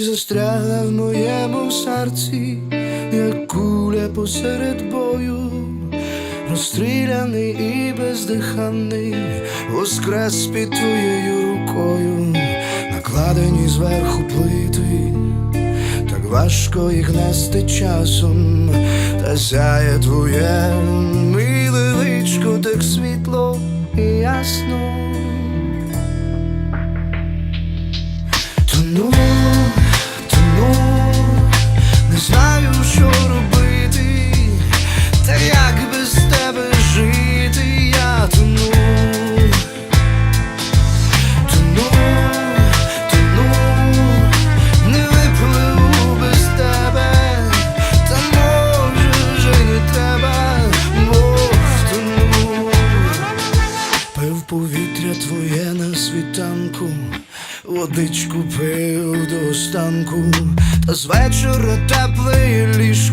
застрягла в моєму серці, як куля посеред бою, розстріляний і бездиханий, воскрес під твоєю рукою, накладені зверху плити, так важко їх нести часом, та сяє твоє миле личко, так світло і ясно. Тону, світанку, водичку пив до останку, та з вечора тепле ліжко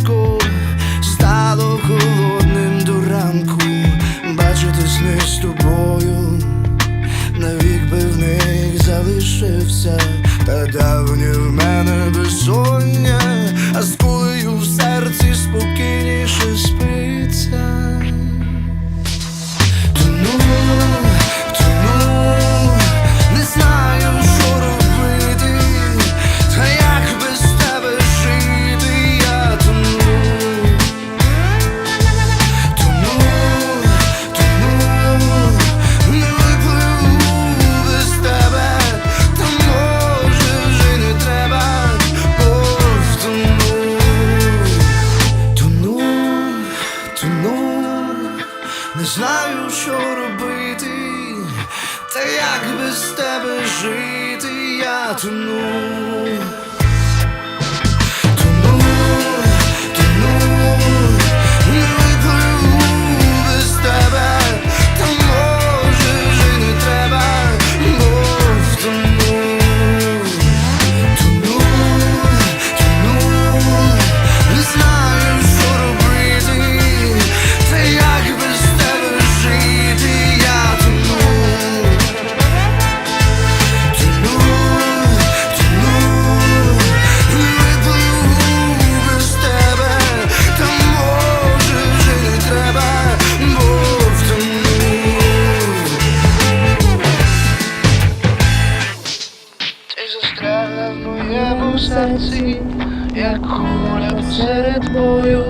тону, не знаю, що робити, та як без тебе жити, я. Тону, застрягла в моєму серці, як куля посеред бою,